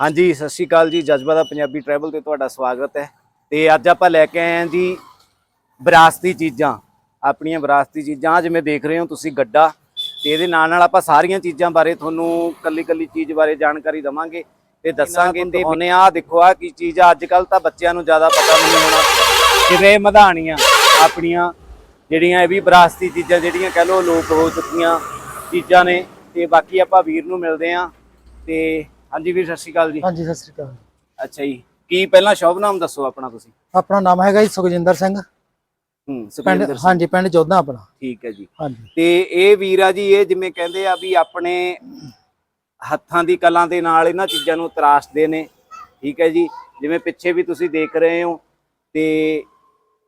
ਹਾਂਜੀ ਸਤਿ ਸ਼੍ਰੀ ਅਕਾਲ ਜੀ। ਜਜ਼ਬਾ ਦਾ ਪੰਜਾਬੀ ਟਰੈਵਲ ਤੇ ਤੁਹਾਡਾ ਸਵਾਗਤ ਹੈ। ਤੇ ਅੱਜ ਆਪਾਂ ਲੈ ਕੇ ਆਏ ਹਾਂ ਜੀ ਵਿਰਾਸਤੀ ਚੀਜ਼ਾਂ ਆਪਣੀਆਂ ਵਿਰਾਸਤੀ ਚੀਜ਼ਾਂ। ਜਿਵੇਂ ਦੇਖ ਰਹੇ ਹੋ ਤੁਸੀਂ ਗੱਡਾ ਤੇ ਇਹਦੇ ਨਾਲ ਨਾਲ ਆਪਾਂ ਸਾਰੀਆਂ ਚੀਜ਼ਾਂ ਬਾਰੇ ਤੁਹਾਨੂੰ ਕੱਲੀ ਕੱਲੀ ਚੀਜ਼ ਬਾਰੇ ਜਾਣਕਾਰੀ ਦਵਾਂਗੇ ਤੇ ਦੱਸਾਂਗੇ ਤੇ ਉਹਨੇ ਆਹ ਦੇਖੋ ਆ ਕੀ ਚੀਜ਼ ਆ। ਅੱਜ ਕੱਲ ਤਾਂ ਬੱਚਿਆਂ ਨੂੰ ਜ਼ਿਆਦਾ ਪਤਾ ਨਹੀਂ ਹੋਣਾ ਜਿਵੇਂ ਮਧਾਣੀਆਂ ਆਪਣੀਆਂ ਜਿਹੜੀਆਂ ਇਹ ਵੀ ਵਿਰਾਸਤੀ ਚੀਜ਼ਾਂ ਜਿਹੜੀਆਂ ਕਹਿ ਲਓ ਲੋਪ ਹੋ ਚੁੱਕੀਆਂ ਚੀਜ਼ਾਂ ਨੇ। ਤੇ ਬਾਕੀ ਆਪਾਂ ਵੀਰ ਨੂੰ ਮਿਲਦੇ ਆਂ ਤੇ ਹਾਂਜੀ ਵੀਰ ਸਤਿ ਸ਼੍ਰੀ ਅਕਾਲ ਜੀ। ਹਾਂਜੀ ਸਤਿ ਸ੍ਰੀ ਅਕਾਲ। ਅੱਛਾ ਜੀ। ਕੀ ਪਹਿਲਾਂ ਸ਼ੁਭ ਨਾਮ ਦੱਸੋ ਆਪਣਾ ਤੁਸੀਂ? ਆਪਣਾ ਨਾਮ ਹੈਗਾ ਜੀ ਸੁਖਜਿੰਦਰ ਸਿੰਘ। ਹੂੰ ਸਿੰਘ। ਹਾਂਜੀ ਪਿੰਡ ਜੋਧਾ ਆਪਣਾ। ਠੀਕ ਹੈ ਜੀ। ਹਾਂਜੀ। ਤੇ ਇਹ ਵੀਰ ਆ ਜੀ ਇਹ ਜਿਵੇਂ ਕਹਿੰਦੇ ਆ ਵੀ ਆਪਣੇ ਹੱਥਾਂ ਦੀ ਕਲਾ ਦੇ ਨਾਲ ਇਹਨਾਂ ਚੀਜ਼ਾਂ ਨੂੰ ਤਰਾਸ਼ਦੇ ਨੇ। ਠੀਕ ਹੈ ਜੀ। ਜਿਵੇਂ ਪਿੱਛੇ ਵੀ ਤੁਸੀਂ ਦੇਖ ਰਹੇ ਹੋ ਤੇ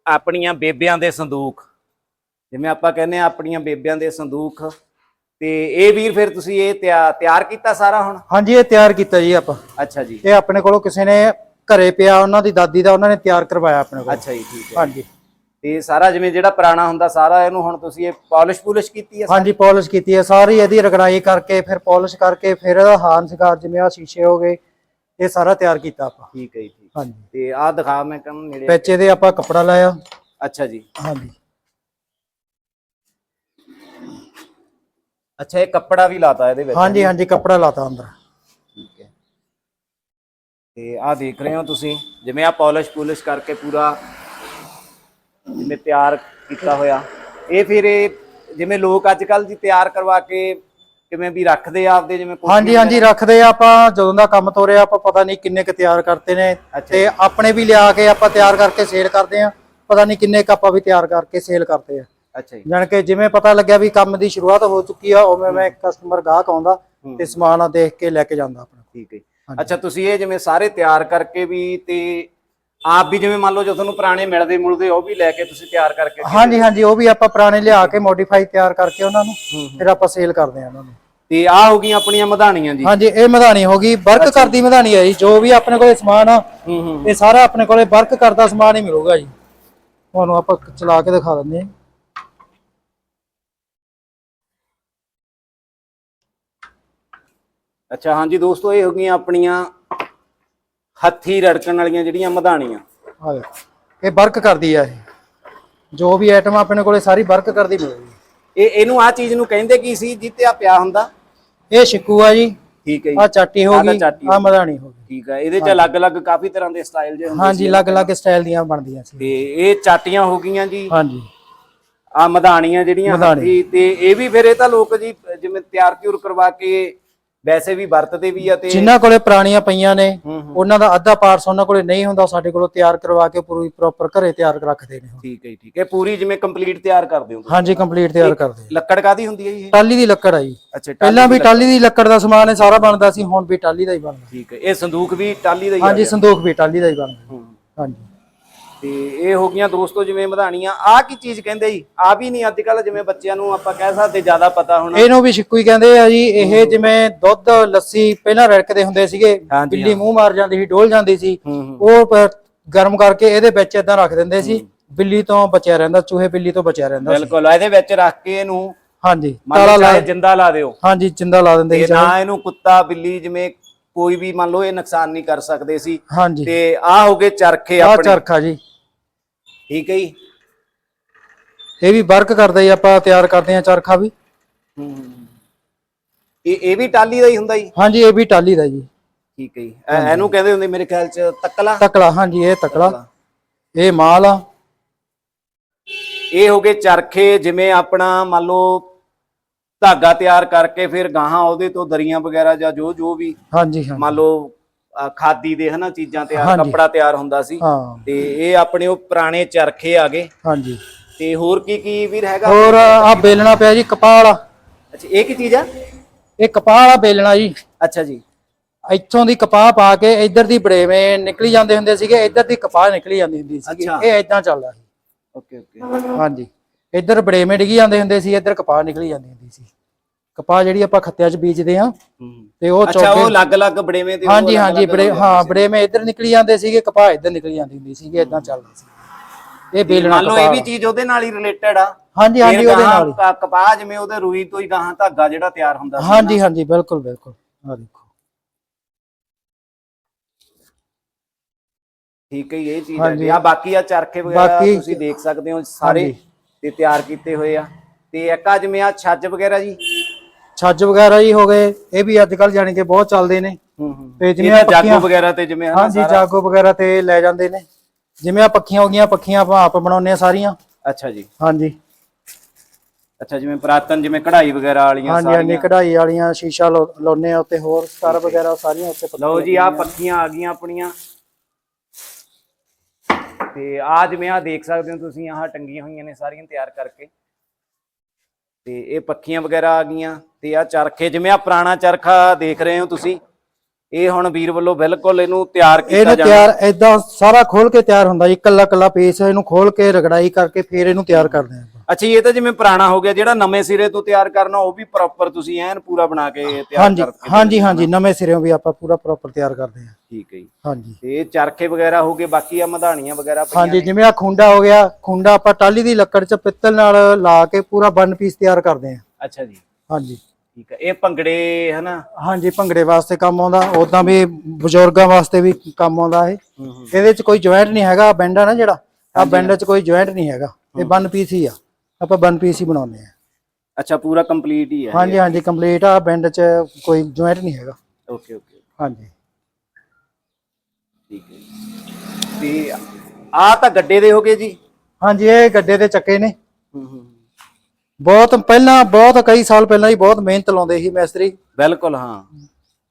ਆਪਣੀਆਂ ਬੇਬਿਆਂ ਦੇ ਸੰਦੂਕ। ਜਿਵੇਂ ਆਪਾਂ ਕਹਿੰਦੇ ਆ ਆਪਣੀਆਂ ਬੇਬਿਆਂ ਦੇ ਸੰਦੂਕ ਤੇ ਇਹ ਵੀਰ ਫਿਰ ਤੁਸੀਂ ਇਹ ਤਿਆ- ਤਿਆਰ ਕੀਤਾ ਸਾਰਾ ਹੁਣ? ਹਾਂਜੀ ਇਹ ਤਿਆਰ ਕੀਤਾ ਜੀ ਆਪਾਂ। ਅੱਛਾ ਜੀ। ਇਹ ਆਪਣੇ ਕੋਲੋਂ ਕਿਸੇ ਨੇ ਘਰੇ ਪਿਆ ਉਹਨਾਂ ਦੀ ਦਾਦੀ ਦਾ ਉਹਨਾਂ ਨੇ ਤਿਆਰ ਕਰਵਾਇਆ ਆਪਣੇ ਕੋਲ। ਅੱਛਾ ਜੀ ਠੀਕ ਹੈ। ਹਾਂਜੀ। ਤੇ ਸਾਰਾ ਜਿਵੇਂ ਜਿਹੜਾ ਪੁਰਾਣਾ ਹੁੰਦਾ ਸਾਰਾ ਇਹਨੂੰ ਹੁਣ ਤੁਸੀਂ ਇਹ ਪਾਲਿਸ਼ ਪੁਲਿਸ਼ ਕੀਤੀ ਹੈ ਹਾਂਜੀ ਪਾਲਿਸ਼ ਕੀਤੀ ਹੈ ਸਾਰੀ ਇਹਦੀ ਰਗੜਾਈ ਕਰਕੇ ਫਿਰ ਪਾਲਿਸ਼ ਕਰਕੇ ਫਿਰ ਇਹਦਾ ਹਾਰਨ ਸ਼ਿੰਗਾਰ ਜਿਵੇਂ ਆ ਸ਼ੀਸ਼ੇ ਹੋ ਗਏ ਇਹ ਸਾਰਾ ਤਿਆਰ ਕੀਤਾ ਆਪਾਂ। ਠੀਕ ਹੈ ਜੀ ਠੀਕ ਹਾਂਜੀ। ਤੇ ਆਹ ਦਿਖਾ ਮੈਂ ਕਹਿੰਦਾ ਨੇੜੇ ਵਿੱਚ ਇਹਦੇ ਆਪਾਂ ਕੱਪੜਾ ਲਾਇਆ। ਅੱਛਾ ਜੀ। ਹਾਂਜੀ। ਅੱਛਾ ਇਹ ਕੱਪੜਾ ਵੀ ਲਾਤਾ ਇਹਦੇ ਵਿੱਚ ਹਾਂਜੀ ਹਾਂਜੀ ਕੱਪੜਾ ਲਾਤਾ ਅੰਦਰ। ਠੀਕ ਹੈ। ਤੇ ਆਹ ਦੇਖ ਰਹੇ ਹੋ ਤੁਸੀਂ ਜਿਵੇਂ ਆ ਪਾਲਿਸ਼ ਪੁਲਿਸ਼ ਕਰਕੇ ਪੂਰਾ ਜਿਵੇਂ ਤਿਆਰ ਕੀਤਾ ਹੋਇਆ। ਇਹ ਫਿਰ ਇਹ ਜਿਵੇਂ ਲੋਕ ਅੱਜ ਕੱਲ ਜੀ ਤਿਆਰ ਕਰਵਾ ਕੇ ਕਿਵੇਂ ਵੀ ਰੱਖਦੇ ਆ ਆਪਦੇ ਜਿਵੇਂ ਹਾਂਜੀ ਹਾਂਜੀ ਰੱਖਦੇ ਆ ਆਪਾਂ ਜਦੋਂ ਦਾ ਕੰਮ ਤੋਰਿਆ ਆਪਾਂ ਪਤਾ ਨਹੀਂ ਕਿੰਨੇ ਕ ਤਿਆਰ ਕਰਤੇ ਨੇ। ਤੇ ਆਪਣੇ ਵੀ ਲਿਆ ਕੇ ਆਪਾਂ ਤਿਆਰ ਕਰਕੇ ਸੇਲ ਕਰਦੇ ਆ ਪਤਾ ਨਹੀਂ ਕਿੰਨੇ ਕ ਆਪਾਂ ਵੀ ਤਿਆਰ ਕਰਕੇ ਸੇਲ ਕਰਦੇ ਆ। ਅੱਛਾ ਜੀ। ਜਾਣ ਕੇ ਜਿਵੇਂ ਪਤਾ ਲੱਗਿਆ ਵੀ ਕੰਮ ਦੀ ਸ਼ੁਰੂਆਤ ਹੋ ਚੁੱਕੀ ਆ ਉਵੇਂ ਮੈਂ ਕਸਟਮਰ ਗਾਹਕ ਆਉਂਦਾ ਤੇ ਸਮਾਨ ਆ ਦੇਖ ਕੇ ਲੈ ਕੇ ਜਾਂਦਾ ਆਪਣਾ। ਠੀਕ ਹੈ। ਅੱਛਾ ਤੁਸੀਂ ਇਹ ਜਿਵੇਂ ਸਾਰੇ ਤਿਆਰ ਕਰਕੇ ਵੀ ਤੇ ਆਪ ਵੀ ਜਿਵੇਂ ਮੰਨ ਲਓ ਜੋ ਤੁਹਾਨੂੰ ਪੁਰਾਣੇ ਮਿਲਦੇ ਮੁਲਦੇ ਉਹ ਵੀ ਲੈ ਕੇ ਤੁਸੀਂ ਤਿਆਰ ਕਰਕੇ ਹਾਂਜੀ ਹਾਂਜੀ ਉਹ ਵੀ ਆਪਾਂ ਪੁਰਾਣੇ ਲਿਆ ਕੇ ਮੋਡੀਫਾਈ ਤਿਆਰ ਕਰਕੇ ਉਹਨਾਂ ਨੂੰ ਫਿਰ ਆਪਾਂ ਸੇਲ ਕਰਦੇ ਆ ਉਹਨਾਂ ਨੂੰ। ਤੇ ਆ ਹੋ ਗਈਆਂ ਆਪਣੀਆਂ ਮਧਾਣੀਆਂ ਜੀ? ਹਾਂਜੀ ਇਹ ਮਧਾਣੀ ਹੋ ਗਈ ਵਰਕ ਕਰਦੀ ਮਧਾਣੀ ਹੈ ਜੀ ਜੋ ਵੀ ਆਪਣੇ ਕੋਲੇ ਸਮਾਨ ਆ ਇਹ ਸਾਰਾ ਆਪਣੇ ਕੋਲੇ ਵਰਕ ਕਰਦਾ ਸਮਾਨ ਹੀ ਮਿਲੂਗਾ ਜੀ। ਤੁਹਾਨੂੰ ਆਪਾਂ ਚਲਾ ਕੇ ਦਿਖਾ ਦਿੰਦੇ ਹਾਂ। ਅੱਛਾ ਹਾਂਜੀ ਦੋਸਤੋ ਇਹ ਹੋ ਗਈਆਂ ਆਪਣੀਆਂ ਹੱਥੀ ਰੜਕਣ ਵਾਲੀਆਂ ਜਿਹੜੀਆਂ ਮਧਾਣੀਆਂ। ਆ ਦੇਖੋ ਇਹ ਵਰਕ ਕਰਦੀ ਆ ਇਹ। ਜੋ ਵੀ ਆਈਟਮ ਆਪਣੇ ਕੋਲੇ ਸਾਰੀ ਵਰਕ ਕਰਦੀ ਮਿਲੂਗੀ ਇਹ ਇਹਨੂੰ ਆ ਚੀਜ਼ ਨੂੰ ਕਹਿੰਦੇ ਕੀ ਸੀ? ਜਿੱਤੇ ਆ ਪਿਆ ਹੁੰਦਾ। ਇਹ ਸ਼ਿਕੂ ਆ ਜੀ। ਠੀਕ ਹੈ ਆ ਚਾਟੀ ਹੋ ਆਹ ਤਾਂ ਗਈ ਚਾਟੀ ਹੋ ਆ ਮਧਾਣੀ ਹੋ ਗਈ। ਠੀਕ ਹੈ ਇਹਦੇ ਚ ਅਲੱਗ-ਅਲੱਗ ਕਾਫੀ ਤਰ੍ਹਾਂ ਦੇ ਸਟਾਈਲ ਜੇ ਹੁੰਦੇ ਹਾਂਜੀ ਅਲੱਗ-ਅਲੱਗ ਸਟਾਈਲ ਦੀਆਂ ਬਣਦੀਆਂ ਸੀ। ਤੇ ਇਹ ਚਾਟੀਆਂ ਹੋ ਗਈਆਂ ਜੀ। ਹਾਂਜੀ। ਆ ਮਧਾਣੀਆਂ ਜਿਹੜੀਆਂ ਮਧਾਣੀ। ਹੱਥੀ ਤੇ ਇਹ ਵੀ ਫਿਰ ਇਹ ਤਾਂ ਲੋਕ ਜੀ ਜਿਵੇਂ ਤਿਆਰ ਤਿਉਰ ਕਰਵਾ ਕੇ ਵੈਸੇ ਵੀ ਵਰਤਦੇ ਵੀ ਆ ਤੇ ਜਿਨ੍ਹਾਂ ਕੋਲੇ ਪੁਰਾਣੀਆਂ ਪਈਆਂ ਨੇ ਉਹਨਾਂ ਦਾ ਅੱਧਾ ਪਾਰਟਸ ਉਹਨਾਂ ਕੋਲੇ ਨਹੀਂ ਹੁੰਦਾ ਸਾਡੇ ਕੋਲੋਂ ਤਿਆਰ ਕਰਵਾ ਕੇ ਪੂਰੀ ਪ੍ਰੋਪਰ ਘਰੇ ਤਿਆਰ ਰੱਖਦੇ ਨੇ। ਠੀਕ ਹੈ ਠੀਕ ਹੈ। ਪੂਰੀ ਜਿਵੇਂ ਕੰਪਲੀਟ ਤਿਆਰ ਕਰਦੇ ਹੋ। ਹਾਂਜੀ ਕੰਪਲੀਟ ਤਿਆਰ ਕਰਦੇ। ਲੱਕੜ ਕਾਦੀ ਹੁੰਦੀ ਹੈ ਜੀ? ਇਹ ਟਾਲੀ ਦੀ ਲੱਕੜ ਆ ਜੀ। ਅੱਛਾ ਪਹਿਲਾਂ ਵੀ ਟਾਲੀ ਦੀ ਲੱਕੜ ਦਾ ਸਮਾਨ ਸਾਰਾ ਬਣਦਾ ਸੀ ਹੁਣ ਵੀ ਟਾਲੀ ਦਾ ਹੀ ਬਣਦਾ। ਠੀਕ ਹੈ। ਇਹ ਸੰਦੂਕ ਵੀ ਟਾਲੀ ਦਾ ਹੀ ਹਾਂਜੀ ਸੰਦੂਕ ਵੀ ਟਾਲੀ ਦਾ ਹੀ ਬਣਦਾ। ਹਾਂਜੀ। ਤੇ ਇਹ ਹੋ ਗਈਆਂ ਦੋਸਤੋ ਜਿਵੇਂ ਮਧਾਣੀਆਂ ਆ ਕੀ ਚੀਜ਼ ਕਹਿੰਦੇ ਜੀ? ਆ ਵੀ ਨਹੀਂ ਅੱਜ ਕੱਲ ਜਿਵੇਂ ਬੱਚਿਆਂ ਨੂੰ ਆਪਾਂ ਕਹਿ ਸਕਦੇ ਜ਼ਿਆਦਾ ਪਤਾ ਹੋਣਾ। ਇਹਨੂੰ ਵੀ ਸ਼ਿੱਕੂ ਹੀ ਕਹਿੰਦੇ ਆ ਜੀ ਇਹ ਜਿਵੇਂ ਦੁੱਧ ਲੱਸੀ ਪਹਿਲਾਂ ਰੜਕਦੇ ਹੁੰਦੇ ਸੀਗੇ ਹਾਂਜੀ, ਬਿੱਲੀ ਮੂੰਹ ਮਾਰ ਜਾਂਦੀ ਸੀ ਡੋਲ ਜਾਂਦੀ ਸੀ ਹੂੰ ਹੂੰ। ਉਹ ਪ- ਗਰਮ ਕਰਕੇ ਇਹਦੇ ਵਿੱਚ ਇਦਾਂ ਰੱਖ ਦਿੰਦੇ ਸੀ ਬਿੱਲੀ ਤੋਂ ਬਚਿਆ ਰਹਿੰਦਾ ਚੂਹੇ ਬਿੱਲੀ ਤੋਂ ਬਚਿਆ ਰਹਿੰਦਾ ਸੀ। ਬਿਲਕੁਲ ਇਹਦੇ ਵਿੱਚ ਰੱਖ ਕੇ ਇਹਨੂੰ ਹਾਂਜੀ ਮੰਨ ਤਾਲਾ ਲਾ ਚਾਹੇ ਜਿੰਦਾ ਲਾ ਦਿਓ। ਹਾਂਜੀ ਜਿੰਦਾ ਲਾ ਦਿੰਦੇ ਤੇ ਸੀ ਨਾ ਇਹਨੂੰ ਕੁੱਤਾ ਬਿੱਲੀ ਜਿਵੇਂ ਕੋਈ ਵੀ ਮੰਨ ਲਓ ਇਹ ਨੁਕਸਾਨ ਨਹੀਂ ਕਰ ਸਕਦੇ ਸੀ। ਹਾਂਜੀ। ਤੇ ਆ ਹੋ ਗਏ ਚਰਖੇ ਆ ਆਪਣੇ। ਚਰਖਾ ਜੀ। ਠੀਕ ਹੈ ਜੀ। ਇਹ ਵੀ ਵਰਕ ਕਰਦਾ ਜੀ ਆਪਾਂ ਤਿਆਰ ਕਰਦੇ ਆ ਚਰਖਾ ਵੀ। ਹੂੰ। ਇਹ ਇਹ ਵੀ ਟਾਲੀ ਦਾ ਹੀ ਹੁੰਦਾ ਜੀ? ਹਾਂਜੀ ਇਹ ਵੀ ਟਾਲੀ ਦਾ ਜੀ। ਠੀਕ ਹੈ ਜੀ। ਇਹ- ਇਹਨੂੰ ਕਹਿੰਦੇ ਹੁੰਦੇ ਮੇਰੇ ਖਿਆਲ ਚ ਤਕਲਾ? ਤਕਲਾ ਹਾਂਜੀ ਇਹ ਤਕਲਾ। ਇਹ ਮਾਲ ਆ। ਇਹ ਹੋ ਗਏ ਚਰਖੇ ਜਿਵੇਂ ਆਪਣਾ ਮੰਨ ਲਓ ਧਾਗਾ ਤਿਆਰ ਕਰਕੇ ਫਿਰ ਗਾਹਾਂ ਉਹਦੇ ਤੋਂ ਦਰੀਆਂ ਵਗੈਰਾ ਜਾਂ ਜੋ ਜੋ ਵੀ ਹਾਂਜੀ ਹਾਂ ਮੰਨ ਲਓ ਖਾਦੀ ਦੇ ਹਨਾ ਚੀਜ਼ਾਂ ਹਾਂਜੀ। ਕੱਪੜਾ ਤਿਆਰ ਹੁੰਦਾ ਸੀ। ਤੇ ਇਹ ਆਪਣੇ ਉਹ ਪੁਰਾਣੇ ਚਰਖੇ ਆ ਗਏ। ਹਾਂਜੀ। ਤੇ ਹੋਰ ਕੀ ਕੀ ਵੀਰ ਹੈਗਾ? ਹੋਰ ਆ ਬੇਲਣਾ ਪਿਆ ਜੀ ਕਪਾਹ ਵਾਲਾ ਅੱਛਾ ਇਹ ਕੀ ਚੀਜ਼ ਆ? ਇਹ ਕਪਾਹ ਵਾਲਾ ਬੇਲਣਾ ਜੀ। ਅੱਛਾ ਜੀ। ਇੱਥੋਂ ਦੀ ਕਪਾਹ ਪਾ ਕੇ ਇੱਧਰ ਦੀ ਬੜੇਵੇਂ ਨਿਕਲੀ ਜਾਂਦੇ ਹੁੰਦੇ ਸੀਗੇ ਇੱਧਰ ਦੀ ਕਪਾਹ ਨਿਕਲੀ ਜਾਂਦੀ ਹੁੰਦੀ ਸੀ। ਇਹ ਇਦਾਂ ਚੱਲਦਾ ਸੀ। Okay okay. ਹਾਂਜੀ। ਇੱਧਰ ਬੜੇਵੇਂ ਡਿੱਗੀ ਜਾਂਦੇ ਹੁੰਦੇ ਸੀ ਇੱਧਰ ਕਪਾਹ ਨਿਕਲੀ ਜਾਂਦੀ ਹੁੰਦੀ ਸੀ। ਕਪਾਹ ਜਿਹੜੀ ਆਪਾਂ ਖੱਤਿਆਂ 'ਚ ਬੀਜਦੇ ਆ ਤੇ ਉਹ ਅੱਛਾ ਉਹ ਅਲੱਗ-ਅਲੱਗ ਬੜੇਵੇਂ ਤੇ ਹਾਂਜੀ ਹਾਂਜੀ ਬੜੇ ਹਾਂ ਬੜੇਵੇਂ ਇੱਧਰ ਨਿਕਲੀ ਜਾਂਦੇ ਸੀਗੇ ਕਪਾਹ ਇੱਧਰ ਨਿਕਲੀ ਜਾਂਦੀ ਹੁੰਦੀ ਸੀਗੀ ਇਦਾਂ ਚੱਲਦਾ ਸੀ। ਇਹ ਬੇਲਣਾ ਮੰਨ ਲਓ ਇਹ ਵੀ ਚੀਜ਼ ਉਹਦੇ ਨਾਲ ਹੀ ਰਿਲੇਟਡ ਆ। ਹਾਂਜੀ ਹਾਂਜੀ ਉਹਦੇ ਨਾਲ ਕਪਾਹ ਜਿਵੇਂ ਉਹਦੇ ਰੂਈ ਤੋਂ ਹੀ ਗਾਹਾਂ ਧਾਗਾ ਜਿਹੜਾ ਤਿਆਰ ਹੁੰਦਾ ਸੀ ਹਾਂਜੀ ਹਾਂਜੀ ਬਿਲਕੁਲ ਬਿਲਕੁਲ। ਆ ਦੇਖੋ। ਠੀਕ ਹੈ ਇਹ ਚੀਜ਼ ਹੈ ਆ ਬਾਕੀ ਆ ਚਰਖੇ ਵਗੈਰਾ ਤੁਸੀਂ ਦੇਖ ਸਕਦੇ ਹੋ ਸਾਰੇ। ਤੇ ਤਿਆਰ ਕੀਤੇ ਹੋਏ ਆ। ਤੇ ਇੱਕ ਆ ਜਿਵੇਂ ਆ ਛੱਜ ਵਗੈਰਾ ਜੀ। ਛੱਜ ਵਗੈਰਾ ਹੀ ਹੋ ਗਏ ਇਹ ਵੀ ਅੱਜ ਕੱਲ ਜਾਣੀ ਕਿ ਬਹੁਤ ਚੱਲਦੇ ਨੇ। ਹੂੰ ਹੂੰ ਤੇ ਜਿਵੇਂ ਜਿਵੇਂ ਜਾਗੋ ਪੱਕੀਆਂ- ਵਗੈਰਾ ਤੇ ਜਿਵੇਂ ਹਨਾ ਹਾਂਜੀ ਸਾਰਾ- ਜਾਗੋ ਵਗੈਰਾ ਤੇ ਲੈ ਜਾਂਦੇ ਨੇ। ਜਿਵੇਂ ਆ ਪੱਖੀਆਂ ਹੋ ਗਈਆਂ ਪੱਖੀਆਂ ਆਪਾਂ ਆਪ ਬਣਾਉਂਦੇ ਆ ਸਾਰੀਆਂ। ਅੱਛਾ ਜੀ। ਹਾਂਜੀ। ਅੱਛਾ ਜਿਵੇਂ ਪੁਰਾਤਨ ਜਿਵੇਂ ਕਢਾਈ ਵਗੈਰਾ ਵਾਲੀਆਂ ਹਾਂਜੀ ਹਾਂਜੀ ਸਾਰੀਆਂ। ਕਢਾਈ ਵਾਲੀਆਂ ਸ਼ੀਸ਼ਾ ਲਾ- ਲਾਉਂਦੇ ਆ ਉੱਤੇ ਹੋਰ ਸਟਾਰ ਵਗੈਰਾ ਸਾਰੀਆਂ ਉੱਤੇ ਪੱਖੀਆਂ ਲਓ ਜੀ ਆ ਪੱਖੀਆਂ ਆ ਗਈਆਂ ਆਪਣੀਆਂ। ਤੇ ਆ ਜਿਵੇਂ ਆ ਦੇਖ ਸਕਦੇ ਹੋ ਤੁਸੀਂ ਆਹ ਟੰਗੀਆਂ ਹੋਈਆਂ ਨੇ ਸਾਰੀਆਂ ਤਿਆਰ ਕਰਕੇ। ਤੇ ਇਹ ਪੱਖੀਆਂ ਵਗੈਰਾ ਆ ਗਈਆਂ ਤੇ ਆ ਚਰਖੇ, ਜਿਵੇਂ ਆ ਪੁਰਾਣਾ ਚਰਖਾ ਦੇਖ ਰਹੇ ਹੋ ਤੁਸੀਂ ਇਹ ਹੁਣ ਵੀਰ ਵੱਲੋਂ ਬਿਲਕੁਲ ਇਹਨੂੰ ਤਿਆਰ ਕੀਤਾ ਇਹਨੂੰ ਜਾਣਾ। ਤਿਆਰ ਏਦਾਂ ਸਾਰਾ ਖੋਲ ਕੇ ਤਿਆਰ ਹੁੰਦਾ ਜੀ ਕੱਲਾ ਕੱਲਾ ਪੀਸ ਇਹਨੂੰ ਖੋਲ ਕੇ ਰਗੜਾਈ ਕਰਕੇ ਫਿਰ ਇਹਨੂੰ ਤਿਆਰ ਕਰਦੇ ਆ ਅੱਛਾ ਜੀ, ਇਹ ਤਾਂ ਜਿਵੇਂ ਪੁਰਾਣਾ ਹੋ ਗਿਆ ਜਿਹੜਾ ਨਵੇਂ ਸਿਰੇ ਤੋਂ ਤਿਆਰ ਕਰਨਾ ਉਹ ਵੀ ਪ੍ਰੋਪਰ ਤੁਸੀਂ ਐਨ ਪੂਰਾ ਬਣਾ ਕੇ ਤਿਆਰ ਹਾਂਜੀ ਕਰਕੇ ਹਾਂਜੀ ਹਾਂਜੀ ਨਵੇਂ ਸਿਰਿਓਂ ਵੀ ਆਪਾਂ ਪੂਰਾ ਪ੍ਰੋਪਰ ਤਿਆਰ ਕਰਦੇ ਆ ਠੀਕ ਹੈ ਜੀ। ਹਾਂਜੀ। ਤੇ ਇਹ ਚਰਖੇ ਵਗੈਰਾ ਹੋ ਗਏ ਬਾਕੀ ਆ ਮਧਾਣੀਆਂ ਵਗੈਰਾ ਪਈਆਂ ਹਾਂਜੀ। ਜਿਵੇਂ ਆ ਖੁੰਡਾ ਹੋ ਗਿਆ ਖੁੰਡਾ ਆਪਾਂ ਟਾਲੀ ਦੀ ਲੱਕੜ 'ਚ ਪਿੱਤਲ ਨਾਲ ਲਾ ਕੇ ਪੂਰਾ ਵਨ ਪੀਸ ਤਿਆਰ ਕਰਦੇ ਆ ਅੱਛਾ ਜੀ। ਹਾਂਜੀ। ਠੀਕ ਹੈ ਇਹ ਭੰਗੜੇ ਹਨਾ? ਹਾਂਜੀ ਭੰਗੜੇ ਵਾਸਤੇ ਕੰਮ ਆਉਂਦਾ। ਉਦਾਂ ਵੀ ਬਜ਼ੁਰਗਾਂ ਵਾਸਤੇ ਵੀ ਕੰਮ ਆਉਂਦਾ ਇਹ। ਇਹਦੇ 'ਚ ਕੋਈ ਜੁਆਇੰਟ ਨਹੀਂ ਹੈਗਾ ਬੈਂਡ ਆ ਨਾ ਜਿਹੜਾ ਆ ਬੈਂਡ 'ਚ ਕੋਈ ਜੁਆਇੰਟ ਨਹੀਂ ਹੈਗਾ। ਇਹ ਵਨ ਪੀਸ ਹੀ ਆ। ਆਪਾਂ ਵਨ ਪੀਸ ਹੀ ਬਣਾਉਂਦੇ ਆ ਅੱਛਾ ਪੂਰਾ ਕੰਪਲੀਟ ਹੀ ਹੈ। ਹਾਂਜੀ ਹਾਂਜੀ ਕੰਪਲੀਟ ਆ। ਬੈਂਡ 'ਚ ਕੋਈ ਜੁਆਇੰਟ ਨਹੀਂ ਹੈਗਾ। ਓਕੇ ਓਕੇ ਹਾਂਜੀ। ਠੀਕ ਹੈ। ਤੇ ਆ ਤਾਂ ਗੱਡੇ ਦੇ ਹੋਗੇ ਜੀ? ਹਾਂਜੀ ਇਹ ਗੱਡੇ ਦੇ ਚੱਕੇ ਨੇ। ਹੂੰ ਹੂੰ। ਬਹੁਤ ਪਹਿਲਾਂ ਬਹੁਤ ਕਈ ਸਾਲ ਪਹਿਲਾਂ ਹੀ ਬਹੁਤ ਮਿਹਨਤ ਲਾਉਂਦੇ ਸੀ ਮੈਸਤਰੀ। ਬਿਲਕੁਲ ਹਾਂ।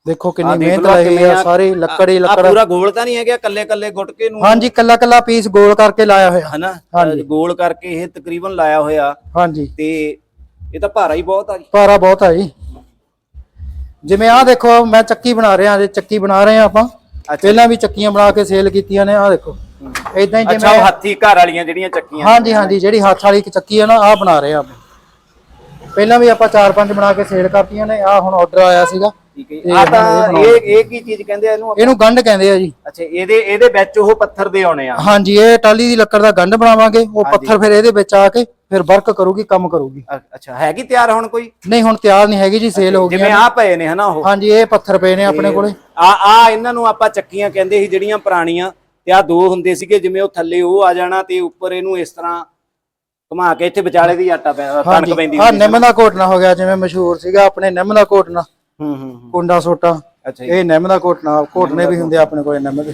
ਦੇਖੋ ਕਿੰਨੀ ਮਿਹਨਤ ਲਾਈ ਆ ਸਾਰੀ ਲੱਕੜ ਹੀ ਆ ਲੱਕੜ। ਪੂਰਾ ਗੋਲ ਤਾਂ ਨਹੀਂ ਹੈਗਾ ਕੱਲੇ ਕੱਲੇ ਗੁਟਕੇ ਨੂੰ? ਹਾਂਜੀ ਕੱਲਾ ਕੱਲਾ ਪੀਸ ਗੋਲ ਕਰਕੇ ਲਾਇਆ ਹੋਇਆ। ਹਨਾ? ਗੋਲ ਕਰਕੇ ਇਹ ਤਕਰੀਬਨ ਲਾਇਆ ਹੋਇਆ। ਹਾਂਜੀ। ਤੇ ਇਹ ਤਾਂ ਭਾਰਾ ਹੀ ਬਹੁਤ ਆ ਜੀ। ਭਾਰਾ ਬਹੁਤ ਆ ਜੀ। ਜਿਵੇਂ ਆਹ ਦੇਖੋ ਮੈਂ ਚੱਕੀ ਬਣਾ ਰਿਹਾ ਜੇ ਚੱਕੀ ਬਣਾ ਰਹੇ ਆ ਆਪਾਂ ਪਹਿਲਾਂ ਵੀ ਚੱਕੀਆਂ ਬਣਾ ਕੇ ਸੇਲ ਕੀਤੀਆਂ ਨੇ ਆਹ ਦੇਖੋ। ਇਦਾਂ ਹੀ ਅੱਛਾ ਜਿਵੇਂ ਉਹ ਹੱਥੀ ਘਰ ਵਾਲੀਆਂ ਜਿਹੜੀਆਂ ਚੱਕੀਆਂ ਹਾਂਜੀ ਹਾਂਜੀ ਜਿਹੜੀ ਹੱਥ ਵਾਲੀ ਚੱਕੀ ਆ ਨਾ ਆਹ ਬਣਾ ਰਹੇ ਆ ਆਪਾਂ। ਪਹਿਲਾਂ ਵੀ ਆਪਾਂ ਚਾਰ ਪੰਜ ਬਣਾ ਕੇ ਸੇਲ ਕਰਤੀਆਂ ਨੇ ਆਹ ਹੁਣ ਆਰਡਰ ਆਇਆ ਸੀਗਾ। ਠੀਕ ਹੈ ਆ ਤਾਂ ਇਹ ਇਹ ਕੀ ਚੀਜ਼ ਕਹਿੰਦੇ ਆ ਇਹਨੂੰ ਇਹਨੂੰ ਗੰਢ ਕਹਿੰਦੇ ਆ ਜੀ। ਅੱਛਾ ਇਹਦੇ ਇਹਦੇ ਵਿੱਚ ਉਹ ਪੱਥਰ ਦੇ ਆਉਣੇ ਆ। ਹਾਂਜੀ ਇਹ ਟਾਲੀ ਦੀ ਲੱਕੜ ਦਾ ਗੰਢ ਬਣਾਵਾਂਗੇ ਉਹ ਪੱਥਰ ਫਿਰ ਇਹਦੇ ਵਿੱਚ ਆ ਕੇ ਫਿਰ ਵਰਕ ਕਰੂਗੀ ਕੰਮ ਕਰੂਗੀ। ਅੱਛਾ ਹੈਗੀ ਤਿਆਰ ਹੁਣ ਕੋਈ? ਨਹੀਂ ਹੁਣ ਤਿਆਰ ਨਹੀਂ ਹੈਗੀ ਜੀ ਸੇਲ ਹੋ ਗਈ ਜਿਵੇਂ ਆ ਪਏ ਨੇ ਹਨਾ ਉਹ? ਹਾਂਜੀ ਇਹ ਪੱਥਰ ਪਏ ਨੇ ਆਪਣੇ ਕੋਲੇ। ਆ ਆ ਇਹਨਾਂ ਨੂੰ ਆਪਾਂ ਚੱਕੀਆਂ ਕਹਿੰਦੇ ਸੀ ਜਿਹੜੀਆਂ ਪੁਰਾਣੀਆਂ ਤੇ ਆ ਦੋ ਹੁੰਦੇ ਸੀਗੇ ਜਿਵੇਂ ਉਹ ਥੱਲੇ ਉਹ ਆ ਜਾਣਾ ਤੇ ਉੱਪਰ ਇਹਨੂੰ ਇਸ ਤਰ੍ਹਾਂ ਘੁਮਾ ਕੇ ਇੱਥੇ ਵਿਚਾਲੇ ਦੀ ਆਟਾ ਪੈਂਦਾ ਕਣਕ ਪੈਂਦੀ ਆ ਨਿੰਮ ਦਾ ਘੋਟਣਾ ਹੋ ਗਿਆ ਜਿਵੇਂ ਮਸ਼ਹੂਰ ਸੀਗਾ ਆਪਣੇ ਨਿੰਮ ਦਾ ਘੋਟਣਾ। ਹੂੰ ਹੂੰ ਹੂੰ। ਕੁੰਡਾ ਸੋਟਾ। ਅੱਛਾ ਜੀ। ਇਹ ਨਿੰਮ ਦਾ ਘੋਟਣਾ ਘੋਟਣੇ ਵੀ ਹੁੰਦੇ ਆ ਆਪਣੇ ਕੋਲੇ ਨਿੰਮ ਦੇ।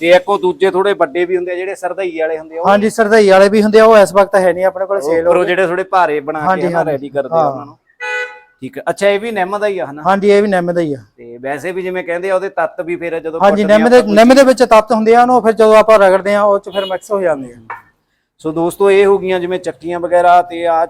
ਤੇ ਇੱਕ ਦੂਜੇ ਥੋੜੇ ਵੱਡੇ ਵੀ ਹੁੰਦੇ ਆ ਜਿਹੜੇ ਸਰਦਈ ਵਾਲੇ ਹੁੰਦੇ ਆ ਉਹ ਹਾਂਜੀ ਸਰਦਈ ਵਾਲੇ ਵੀ ਹੁੰਦੇ ਆ ਉਹ ਇਸ ਵਕਤ ਹੈ ਨਹੀਂ ਆਪਣੇ ਕੋਲੇ ਸੇਲ ਉੱਪਰੋਂ ਜਿਹੜੇ ਥੋੜੇ ਭਾਰੇ ਬਣਾ ਕੇ ਹਾਂਜੀ। ਰੈਡੀ ਕਰਦੇ ਆ ਉਹਨਾਂ ਨੂੰ। ਠੀਕ ਹੈ ਅੱਛਾ ਇਹ ਵੀ ਨਿੰਮ ਦਾ ਹੀ ਆ ਹਨਾ? ਹਾਂਜੀ ਇਹ ਵੀ ਨਿੰਮ ਦਾ ਹੀ ਆ। ਤੇ ਵੈਸੇ ਵੀ ਜਿਵੇਂ ਕਹਿੰਦੇ ਆ ਉਹਦੇ ਤੱਤ ਵੀ ਫਿਰ ਜਦੋਂ ਹਾਂਜੀ ਕੁੱਟਦੇ ਨਿੰਮ ਆ ਦੇ ਨਿੰਮ ਦੇ ਵਿੱਚ ਤੱਤ ਹੁੰਦੇ ਆ ਉਹਨੂੰ ਫਿਰ ਜਦੋਂ ਆਪਾਂ ਰਗੜਦੇ ਆ ਉਹ ਚ ਫਿਰ ਮਿਕਸ ਹੋ ਜਾਂਦੇ ਆ। ਸੋ ਦੋਸਤੋ ਇਹ ਹੋ ਗਈਆਂ ਜਿਵੇਂ ਚੱਕੀਆਂ ਵਗੈਰਾ ਤੇ ਆ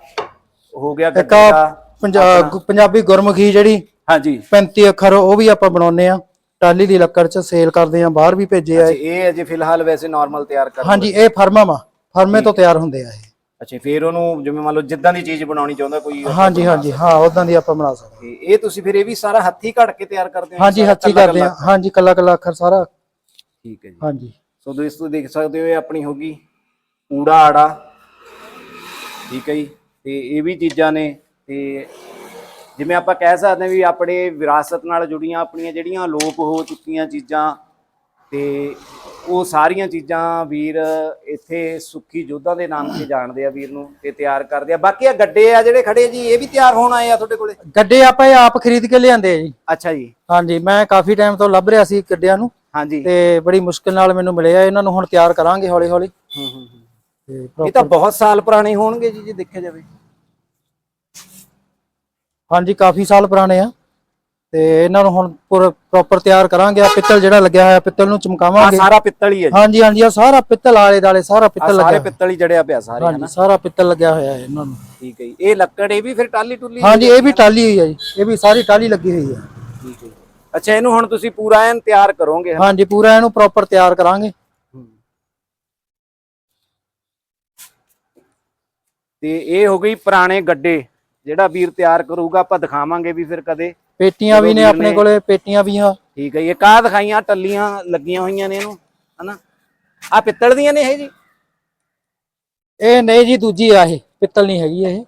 ਹੋ ਗਿਆ ਇੱਕ ਗੱਡੇ ਦਾ ਪੰਜਾਬੀ ਗੁਰਮੁਖੀ ਜਿਹੜੀ ਹਾਂਜੀ। 35 ਅੱਖਰ ਉਹ ਵੀ ਆਪਾਂ ਬਣਾਉਂਦੇ ਆ ਟਾਲੀ ਦੀ ਲੱਕੜ ਚ ਸੇਲ ਕਰਦੇ ਆ ਬਾਹਰ ਵੀ ਭੇਜੇ ਆ ਅੱਛਾ ਇਹ ਅਜੇ ਫਿਲਹਾਲ ਵੈਸੇ ਨਾਰਮਲ ਤਿਆਰ ਕਰ ਹਾਂਜੀ ਇਹ ਫਰਮਾ ਵਾ। ਫਰਮੇ ਤੋਂ ਤਿਆਰ ਹੁੰਦੇ ਆ ਇਹ। ਅੱਛਾ ਫਿਰ ਉਹਨੂੰ ਜਿਵੇਂ ਮੰਨ ਲਓ ਜਿੱਦਾਂ ਦੀ ਚੀਜ਼ ਬਣਾਉਣੀ ਚਾਹੁੰਦਾ ਕੋਈ ਹਾਂਜੀ ਹਾਂਜੀ ਹਾਂ ਉਦਾਂ ਦੀ ਆਪਾਂ ਬਣਾ ਸਕਦੇ ਤੇ ਇਹ ਤੁਸੀਂ ਫਿਰ ਇਹ ਵੀ ਸਾਰਾ ਹੱਥੀ ਘੜ ਕੇ ਤਿਆਰ ਕਰਦੇ ਹੋ ਹਾਂਜੀ ਸਾਰਾ ਹੱਥੀ ਕਰਦੇ ਆ ਹਾਂਜੀ ਕੱਲਾ ਕੱਲਾ ਅੱਖਰ ਸਾਰਾ। ਠੀਕ ਹੈ ਜੀ। ਹਾਂਜੀ। ਸੋ ਦੋਸਤੋ ਦੇਖ ਸਕਦੇ ਹੋ ਇਹ ਆਪਣੀ ਹੋ ਗਈ ਊੜਾ ਆੜਾ ਠੀਕ ਹੈ ਜੀ ਤੇ ਇਹ ਵੀ ਚੀਜ਼ਾਂ ਨੇ ਤੇ ਜਿਵੇਂ ਆਪਾਂ ਕਹਿ ਸਕਦੇ ਹਾਂ ਵੀ ਆਪਣੇ ਵਿਰਾਸਤ ਨਾਲ ਜੁੜੀਆਂ ਆਪਣੀਆਂ ਜਿਹੜੀਆਂ ਲੋਪ ਹੋ ਚੁੱਕੀਆਂ ਚੀਜ਼ਾਂ ਤੇ ਉਹ ਸਾਰੀਆਂ ਚੀਜ਼ਾਂ ਵੀਰ ਇੱਥੇ ਸੁੱਖੀ ਜੋਧਾਂ ਦੇ ਨਾਮ ਤੇ ਜਾਣਦੇ ਆ ਵੀਰ ਨੂੰ ਤੇ ਤਿਆਰ ਕਰਦੇ ਆ। ਬਾਕੀ ਆ ਗੱਡੇ ਆ ਜਿਹੜੇ ਖੜੇ ਜੀ ਇਹ ਵੀ ਤਿਆਰ ਹੋਣ ਆਏ ਆ ਤੁਹਾਡੇ ਕੋਲੇ? ਗੱਡੇ ਆਪਾਂ ਇਹ ਆਪ ਖਰੀਦ ਕੇ ਲਿਆਂਦੇ ਆ ਜੀ। ਅੱਛਾ ਜੀ। ਹਾਂਜੀ ਮੈਂ ਕਾਫੀ ਟਾਈਮ ਤੋਂ ਲੱਭ ਰਿਹਾ ਸੀ ਗੱਡਿਆਂ ਨੂੰ ਹਾਂਜੀ। ਤੇ ਬੜੀ ਮੁਸ਼ਕਿਲ ਨਾਲ ਮੈਨੂੰ ਮਿਲੇ ਆ ਇਹਨਾਂ ਨੂੰ ਹੁਣ ਤਿਆਰ ਕਰਾਂਗੇ ਹੌਲੀ ਹੌਲੀ ਹੂੰ ਹੂੰ। ਇਹ ਤਾਂ ਬਹੁਤ ਸਾਲ ਪੁਰਾਣੇ ਹੋਣਗੇ ਜੀ ਜੇ ਦੇਖਿਆ ਜਾਵੇ। ਹਾਂਜੀ ਕਾਫੀ ਸਾਲ ਪੁਰਾਣੇ ਆ। ਤੇ ਇਹਨਾਂ ਨੂੰ ਹੁਣ ਪ੍ਰੋਪਰ ਤਿਆਰ ਕਰਾਂਗੇ। ਆ ਪਿੱਤਲ ਜਿਹੜਾ ਲੱਗਿਆ ਹੋਇਆ ਪਿੱਤਲ ਨੂੰ ਆ ਚਮਕਾਵਾਂਗੇ। ਸਾਰਾ ਪਿੱਤਲ ਹੀ ਹੈ ਜੀ। ਹਾਂਜੀ ਹਾਂਜੀ ਆ ਸਾਰਾ ਪਿੱਤਲ ਆਲੇ ਦਾਲੇ ਸਾਰਾ ਪਿੱਤਲ ਸਾਰੇ ਲੱਗਿਆ ਪਿੱਤਲ ਹੀ ਜੜਿਆ ਪਿਆ ਸਾਰੇ ਹਾਂਜੀ ਸਾਰਾ ਪਿੱਤਲ ਲੱਗਿਆ ਹੋਇਆ ਹੈ ਇਹਨਾਂ ਨੂੰ। ਠੀਕ ਹੈ ਇਹ ਲੱਕੜ ਇਹ ਵੀ ਫਿਰ ਟਾਲੀ ਟੁੱਲੀ ਹਾਂਜੀ ਇਹ ਵੀ ਟਾਲੀ ਹੋਈ ਹੈ ਜੀ। ਇਹ ਵੀ ਸਾਰੀ ਟਾਲੀ ਲੱਗੀ ਹੋਈ ਹੈ। ਠੀਕ ਹੈ। ਅੱਛਾ ਇਹਨੂੰ ਹੁਣ ਤੁਸੀਂ ਪੂਰਾ ਐਨ ਤਿਆਰ ਕਰੋਗੇ? ਹਾਂਜੀ ਪੂਰਾ ਇਹਨੂੰ ਪ੍ਰੋਪਰ ਤਿਆਰ ਕਰਾਂਗੇ। ਤੇ ਇਹ ਹੋ ਗਈ ਪੁਰਾਣੇ ਗੱਡੇ ਜਿਹੜਾ ਵੀਰ ਤਿਆਰ ਕਰੂਗਾ ਆਪਾਂ ਦਿਖਾਵਾਂਗੇ ਵੀ ਫਿਰ ਕਦੇ। ਪੇਟੀਆਂ ਵੀ ਨੇ ਆਪਣੇ ਕੋਲੇ ਪੇਟੀਆਂ ਵੀ ਆ। ਠੀਕ ਹੈ ਇੱਕ ਆਹ ਦਿਖਾਈਆਂ ਟੱਲੀਆਂ ਲੱਗੀਆਂ ਹੋਈਆਂ ਨੇ ਇਹਨੂੰ ਹਨਾ? ਆ ਪਿੱਤਲ ਦੀਆਂ ਨੇ ਇਹ ਜੀ? ਇਹ ਨਹੀਂ ਜੀ ਦੂਜੀ ਆ ਇਹ ਪਿੱਤਲ ਨਹੀਂ ਹੈਗੀ ਇਹ।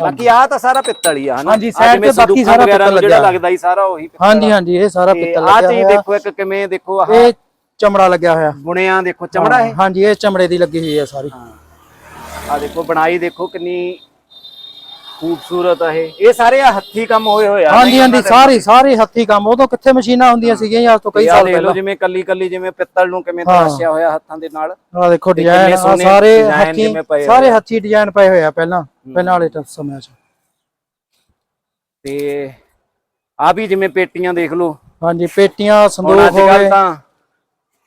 ਬਾਕੀ ਆ ਤਾਂ ਸਾਰਾ ਪਿੱਤਲ ਹੀ ਆ ਹਨਾ? ਹਾਂਜੀ, ਜਿਵੇਂ ਤੇ ਬਾਕੀ ਸਾਰਾ ਪਿੱਤਲ ਜਿਹੜਾ ਲੱਗਿਆ। ਲੱਗਦਾ ਹੀ ਸਾਰਾ ਉਹੀ ਪਿੱਤਲ ਹਾਂਜੀ ਆ। ਹਾਂਜੀ ਇਹ ਸਾਰਾ ਪਿੱਤਲ ਲੱਗਿਆ ਚੀਜ਼ ਹੋਇਆ। ਦੇਖੋ ਇੱਕ ਕਿਵੇਂ ਦੇਖੋ ਆਹ ਇਹ ਚਮੜਾ ਲੱਗਿਆ ਹੋਇਆ। ਬੁਣਿਆ ਦੇਖੋ ਚਮੜਾ ਹੈ ਹਾਂਜੀ ਇਹ ਚਮੜੇ ਦੀ ਲੱਗੀ ਹੋਈ ਹੈ ਸਾਰੀ। ਆ ਦੇਖੋ ਬਣਾਈ ਦੇਖੋ ਕਿੰਨੀ ਖੂਬਸੂਰਤ ਹੈ ਇਹ। ਸਾਰੇ ਆ ਹੱਥੀ ਕੰਮ ਹੋਏ ਹੋਏ ਆ। ਹਾਂਜੀ ਹਾਂਜੀ ਸਾਰੀ ਸਾਰੀ ਹੱਥੀ ਕੰਮ। ਉਦੋਂ ਕਿੱਥੇ ਮਸ਼ੀਨਾਂ ਹੁੰਦੀਆਂ ਸੀਗੀਆਂ ਅੱਜ ਤੋਂ ਕਈ ਸਾਲ ਪਹਿਲਾਂ? ਜਿਵੇਂ ਕੱਲੀ ਕੱਲੀ ਜਿਵੇਂ ਪਿੱਤਲ ਨੂੰ ਕਿਵੇਂ। ਤਰਾਸ਼ਿਆ ਹੋਇਆ ਹੱਥਾਂ ਦੇ ਨਾਲ। ਆ ਦੇਖੋ ਡਿਜ਼ਾਈਨ ਸਾਰੇ ਹੱਥੀ ਸਾਰੇ। ਹੱਥੀ ਡਿਜ਼ਾਈਨ ਪਏ ਹੋਏ ਆ ਪਹਿਲਾਂ ਪਹਿਲਾਂ ਵਾਲੇ ਸਮਿਆਂ 'ਚ। ਤੇ ਆ ਵੀ ਜਿਵੇਂ ਪੇਟੀਆਂ ਦੇਖ ਲਓ। ਹਾਂਜੀ ਪੇਟੀਆਂ ਸੰਦੂਕ ਅੱਜ ਹੋ ਕੱਲ ਗਏ ਤਾਂ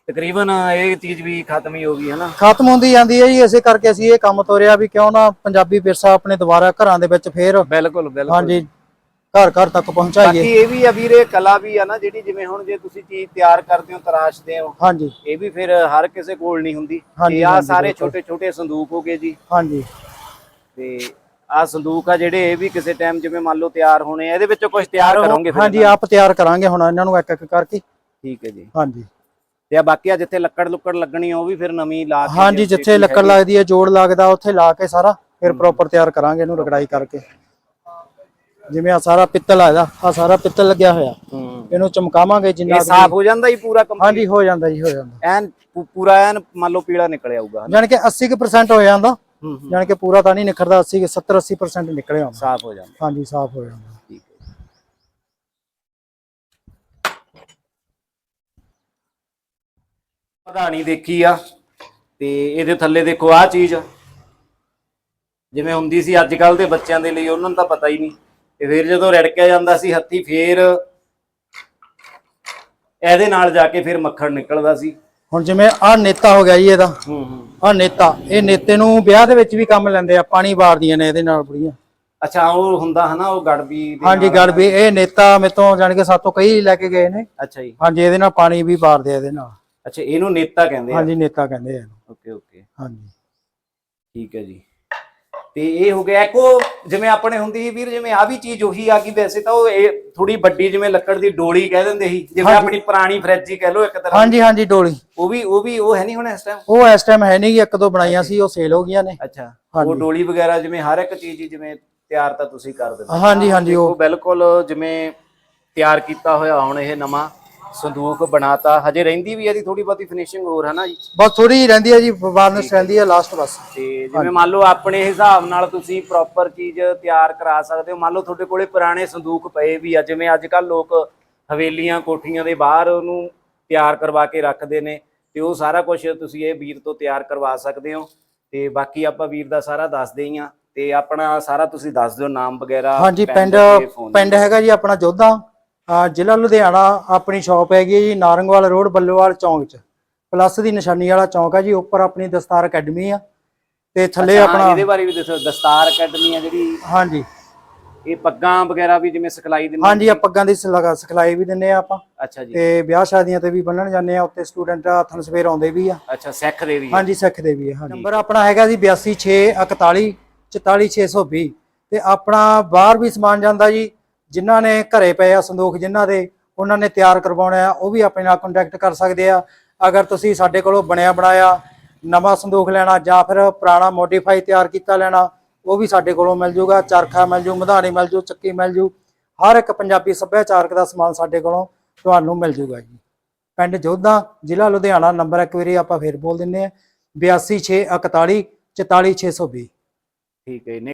ਤਕਰੀਬਨ ਇਹ ਚੀਜ਼ ਵੀ ਖਤਮ ਹੀ ਹੋ ਗਈ ਹੈ ਨਾ ਖਤਮ ਹੁੰਦੀ ਜਾਂਦੀ ਹੈ ਜੀ ਇਸੇ ਕਰਕੇ ਅਸੀਂ ਇਹ ਕੰਮ ਤੋਰਿਆ ਵੀ ਕਿਉਂ ਨਾ ਪੰਜਾਬੀ ਵਿਰਸਾ ਆਪਣੇ ਦੁਬਾਰਾ ਘਰਾਂ ਦੇ ਵਿੱਚ ਫੇਰ ਬਿਲਕੁਲ ਬਿਲਕੁਲ। ਹਾਂਜੀ ਘਰ ਘਰ ਤੱਕ ਪਹੁੰਚਾਈਏ। ਬਾਕੀ ਇਹ ਵੀ ਆ ਵੀਰੇ ਕਲਾ ਵੀ ਆ ਨਾ ਜਿਹੜੀ ਜਿਵੇਂ ਹੁਣ ਜੇ ਤੁਸੀਂ ਚੀਜ਼ ਤਿਆਰ ਕਰਦੇ ਹੋ ਤਰਾਸ਼ਦੇ ਹੋ ਹਾਂਜੀ। ਇਹ ਵੀ ਫਿਰ ਹਰ ਕਿਸੇ ਕੋਲ ਨਹੀਂ ਹੁੰਦੀ। ਤੇ ਆ ਸਾਰੇ। ਛੋਟੇ ਛੋਟੇ ਸੰਦੂਕ ਹੋ ਗਏ ਜੀ। ਹਾਂਜੀ। ਤੇ ਆ ਸੰਦੂਕ ਆ ਜਿਹੜੇ ਇਹ ਵੀ ਕਿਸੇ ਟਾਈਮ ਜਿਵੇਂ ਮੰਨ ਲਓ ਤਿਆਰ ਹੋਣੇ ਆ ਇਹਦੇ ਵਿੱਚੋਂ ਕੁਝ ਤਿਆਰ ਕਰੋਗੇ ਫਿਰ ਹਾਂਜੀ ਆਪ ਤਿਆਰ ਕਰਾਂਗੇ ਹੁਣ ਇਹਨਾਂ ਨੂੰ ਇੱਕ ਇੱਕ ਕਰਕੇ। ਠੀਕ ਹੈ ਜੀ। ਹਾਂਜੀ। ਤੇ ਆ ਬਾਕੀ ਆ ਜਿੱਥੇ ਲੱਕੜ ਲੁੱਕੜ ਲੱਗਣੀ ਆ ਉਹ ਵੀ ਫਿਰ ਨਵੀਂ ਲਾ ਕੇ ਹਾਂਜੀ ਜਿੱਥੇ ਲੱਕੜ ਲੱਗਦੀ ਹੈ ਜੋੜ ਲੱਗਦਾ ਉੱਥੇ ਲਾ ਕੇ ਸਾਰਾ ਫਿਰ ਪ੍ਰੋਪਰ ਤਿਆਰ ਕਰਾਂਗੇ ਇਹਨੂੰ ਰਗੜਾਈ ਕਰਕੇ। ਜਿਵੇਂ ਆ ਸਾਰਾ ਪਿੱਤਲ ਆ ਇਹਦਾ ਆ ਸਾਰਾ ਪਿੱਤਲ ਲੱਗਿਆ ਹੋਇਆ। ਇਹਨੂੰ ਚਮਕਾਵਾਂਗੇ ਜਿੰਨਾ ਸਾਫ਼ ਹੋ ਜਾਂਦਾ ਹੀ ਪੂਰਾ ਕੰਪਲੀਟ ਹਾਂਜੀ ਹੋ ਜਾਂਦਾ ਜੀ ਹੋ ਜਾਂਦਾ। ਐਨ ਪੂਰਾ ਐਨ ਮੰਨ ਲਓ ਪੀਲਾ ਨਿਕਲ ਆਊਗਾ? ਜਾਣੀ ਕਿ 80% ਹੋ ਜਾਂਦਾ। ਜਾਣੀ ਕਿ ਪੂਰਾ ਤਾਂ ਨਹੀਂ ਨਿਖਰਦਾ 80 70 80% ਨਿਕਲਿਆ ਆਉਂਦਾ ਸਾਫ਼ ਹੋ ਜਾਂਦਾ। ਹਾਂਜੀ ਸਾਫ਼ ਹੋ ਜਾਂਦਾ। ਪਧਾਣੀ ਦੇਖੀ ਆ ਤੇ ਇਹਦੇ ਥੱਲੇ ਦੇਖੋ ਆਹ ਚੀਜ਼। ਜਿਵੇਂ ਹੁੰਦੀ ਸੀ ਅੱਜ ਕੱਲ ਦੇ ਬੱਚਿਆਂ ਦੇ ਲਈ ਉਹਨਾਂ ਨੂੰ ਤਾਂ ਪਤਾ ਹੀ ਨਹੀਂ। ਤੇ ਫਿਰ ਜਦੋਂ ਰੜਕਿਆ ਜਾਂਦਾ ਸੀ ਹੱਥੀ ਫੇਰ ਇਹਦੇ ਨਾਲ ਜਾ ਕੇ ਫਿਰ ਮੱਖਣ ਨਿਕਲਦਾ ਸੀ। ਹੁਣ ਜਿਵੇਂ ਆ ਨੇਤਾ ਹੋ ਗਿਆ ਜੀ ਇਹਦਾ। ਹੂੰ ਹੂੰ। ਆ ਨੇਤਾ ਇਹ ਨੇਤੇ ਨੂੰ ਵਿਆਹ ਦੇ ਵਿੱਚ ਵੀ ਕੰਮ ਲੈਂਦੇ ਆ ਪਾਣੀ ਵਾਰਦੀਆਂ ਨੇ ਇਹਦੇ ਨਾਲ ਬੁੜੀਆਂ। ਅੱਛਾ ਉਹ ਹੁੰਦਾ ਹਨਾ ਉਹ ਗੜਬੀ ਦੇ ਹਾਂਜੀ ਨਾਲ- ਗੜ ਵੀ ਇਹ ਨੇਤਾ ਮੇਤੋਂ ਜਾਣ ਕੇ ਸਾਤੋਂ ਕਈ ਲੈ ਕੇ ਗਏ ਨੇ। ਅੱਛਾ ਜੀ। ਹਾਂਜੀ ਇਹਦੇ ਨਾਲ ਪਾਣੀ ਵੀ ਵਾਰਦੇ ਆ ਇਹਦੇ ਨਾਲ। ਅੱਛਾ ਇਹਨੂੰ ਨੇਤਾ ਕਹਿੰਦੇ ਆ? ਹਾਂਜੀ ਨੇਤਾ ਕਹਿੰਦੇ ਆ ਇਹਨੂੰ। Okay okay. ਹਾਂਜੀ। ਠੀਕ ਹੈ ਜੀ। ਤੇ ਇਹ ਹੋ ਗਿਆ ਇੱਕੋ ਜਿਵੇਂ ਆਪਣੇ ਹੁੰਦੀ ਸੀ ਵੀਰ ਜਿਵੇਂ ਆ ਵੀ ਚੀਜ਼ ਉਹੀ ਆ ਗਈ ਵੈਸੇ ਤਾਂ ਉਹ ਇਹ ਥੋੜੀ ਵੱਡੀ ਜਿਵੇਂ ਲੱਕੜ ਦੀ ਡੋਲੀ ਕਹਿ ਦਿੰਦੇ ਸੀ ਜਿਵੇਂ ਆਪਣੀ ਪੁਰਾਣੀ ਫਰਿੱਜ ਹੀ ਕਹਿ ਲਓ ਇੱਕ ਤਰ੍ਹਾਂ ਹਾਂਜੀ ਹਾਂਜੀ ਡੋਲੀ। ਉਹ ਵੀ ਉਹ ਵੀ ਉਹ ਹੈ ਨਹੀਂ ਹੁਣ ਇਸ ਟਾਈਮ ਉਹ ਇਸ ਟਾਈਮ ਹੈ ਨਹੀਂ ਗੀ, ਇੱਕ ਦੋ ਬਣਾਈਆਂ ਸੀ ਉਹ ਸੇਲ ਹੋ ਗਈਆਂ ਨੇ। ਅੱਛਾ। ਉਹ ਡੋਲੀ ਵਗੈਰਾ ਜਿਵੇਂ ਹਰ ਇੱਕ ਚੀਜ਼ ਹੀ ਜਿਵੇਂ ਤਿਆਰ ਤਾਂ ਤੁਸੀਂ ਕਰ ਦਿੰਦੇ। ਹਾਂਜੀ ਹਾਂਜੀ ਉਹ ਬਿਲਕੁਲ ਜਿਵੇਂ ਤਿਆਰ ਕੀਤਾ ਹੋਇਆ ਹੁਣ ਇਹ ਨਵਾਂ। ਸੰਦੂਕ ਬਣਾਤਾ। ਹਜੇ ਰਹਿੰਦੀ ਵੀ ਇਹਦੀ ਥੋੜੀ ਬਹੁਤੀ ਫਿਨਿਸ਼ਿੰਗ ਹੋਰ ਹੈ ਨਾ ਜੀ? ਬਸ ਥੋੜੀ ਜਿਹੀ ਰਹਿੰਦੀ ਹੈ ਜੀ ਵਾਰਨਿਸ਼ ਰਹਿੰਦੀ ਹੈ ਲਾਸਟ ਬਸ। ਤੇ ਜਿਵੇਂ ਮੰਨ ਲਓ ਆਪਣੇ ਹਿਸਾਬ ਨਾਲ ਤੁਸੀਂ ਪ੍ਰੋਪਰ ਚੀਜ਼ ਤਿਆਰ ਕਰਾ ਸਕਦੇ ਹੋ। ਮੰਨ ਲਓ ਤੁਹਾਡੇ ਕੋਲੇ ਪੁਰਾਣੇ ਸੰਦੂਕ ਪਏ ਵੀ ਆ ਜਿਵੇਂ ਅੱਜ ਕੱਲ ਲੋਕ ਹਵੇਲੀਆਂ ਕੋਠੀਆਂ ਦੇ ਬਾਹਰ ਉਹਨੂੰ ਤਿਆਰ ਕਰਵਾ ਕੇ ਰੱਖਦੇ ਨੇ ਤੇ ਉਹ ਸਾਰਾ ਕੁਝ ਤੁਸੀਂ ਇਹ ਵੀਰ ਤੋਂ ਤਿਆਰ ਕਰਵਾ ਸਕਦੇ ਹੋ। ਤੇ ਬਾਕੀ ਆਪਾਂ ਵੀਰ ਦਾ ਸਾਰਾ ਦੱਸਦੇ ਹੀ ਆ ਤੇ ਆਪਣਾ ਸਾਰਾ ਤੁਸੀਂ ਦੱਸ ਦਿਓ ਨਾਮ ਵਗੈਰਾ ਹਾਂਜੀ ਪਿੰਡ ਪਿੰਡ ਹੈਗਾ ਜੀ ਆਪਣਾ ਜੋਧਾ। ਜ਼ਿਲ੍ਹਾ ਲੁਧਿਆਣਾ ਆਪਣੀ ਸ਼ਾਪ ਹੈਗੀ ਹੈ ਜੀ ਨਾਰੰਗਵਾਲ ਰੋਡ ਬੱਲੋਵਾਲ ਚੌਂਕ 'ਚ। ਪਲੱਸ ਦੀ ਨਿਸ਼ਾਨੀ ਵਾਲਾ ਚੌਂਕ ਹੈ ਜੀ ਉੱਪਰ ਆਪਣੀ ਦਸਤਾਰ ਅਕੈਡਮੀ ਆ ਤੇ ਥੱਲੇ ਅੱਛਾ, ਆਪਣਾ ਇਹਦੇ ਬਾਰੇ ਵੀ ਦੱਸੋ ਦਸਤਾਰ ਅਕੈਡਮੀ ਆ ਜਿਹੜੀ? ਹਾਂਜੀ। ਇਹ ਪੱਗਾਂ ਵਗੈਰਾ ਵੀ ਜਿਵੇਂ ਸਿਖਲਾਈ ਦਿੰਦੇ ਹਾਂਜੀ ਆ ਪੱਗਾਂ ਦੀ ਸਿਲਾ- ਸਿਖਲਾਈ ਵੀ ਦਿੰਨੇ ਆ ਆਪਾਂ। ਅੱਛਾ ਜੀ। ਤੇ ਵਿਆਹ ਸ਼ਾਦੀਆਂ ਤੇ ਵੀ ਬੰਨਣ ਜਾਂਦੇ ਆ ਉੱਤੇ ਸਟੂਡੈਂਟ ਹੱਥਨ ਸਵੇਰ ਆਉਂਦੇ ਵੀ ਆ। ਅੱਛਾ ਸਿੱਖ ਦੇ ਵੀ ਆ। ਹਾਂਜੀ ਸਿੱਖਦੇ ਵੀ ਆ ਹਾਂਜੀ। ਨੰਬਰ ਆਪਣਾ ਹੈਗਾ ਜੀ 8261 44620 ਤੇ ਆਪਣਾ ਬਾਹਰ ਵੀ ਸਮਾਨ ਜਾਂਦਾ ਜੀ ਜਿਨ੍ਹਾਂ ਨੇ ਘਰੇ ਪਏ ਆ ਸੰਦੂਖ ਜਿਨ੍ਹਾਂ ਦੇ, ਉਹਨਾਂ ਨੇ ਤਿਆਰ ਕਰਵਾਉਣਾ ਆ, ਉਹ ਵੀ ਆਪਣੇ ਨਾਲ ਕੰਟੈਕਟ ਕਰ ਸਕਦੇ ਆ। ਅਗਰ ਤੁਸੀਂ ਸਾਡੇ ਕੋਲੋਂ ਬਣਿਆ ਬਣਾਇਆ ਨਵਾਂ ਸੰਦੂਖ ਲੈਣਾ ਜਾਂ ਫਿਰ ਪੁਰਾਣਾ ਮੋਡੀਫਾਈ ਤਿਆਰ ਕੀਤਾ ਲੈਣਾ, ਉਹ ਵੀ ਸਾਡੇ ਕੋਲੋਂ ਮਿਲ ਜੂਗਾ। ਚਰਖਾ ਮਿਲ ਜੂ, ਮਧਾਣੀ ਮਿਲ ਜੂ, ਚੱਕੀ ਮਿਲ ਜੂ। ਹਰ ਇੱਕ ਪੰਜਾਬੀ ਸੱਭਿਆਚਾਰਕ ਦਾ ਸਮਾਨ ਸਾਡੇ ਕੋਲੋਂ ਤੁਹਾਨੂੰ ਮਿਲ ਜੂਗਾ ਜੀ। ਪਿੰਡ ਜੋਧਾ, ਜ਼ਿਲ੍ਹਾ ਲੁਧਿਆਣਾ, ਨੰਬਰ ਇੱਕ ਵਾਰੀ ਆਪਾਂ ਫੇਰ ਬੋਲ ਦਿੰਨੇ ਆ। 8261 44620 ਠੀਕ ਹੈ ਨੇ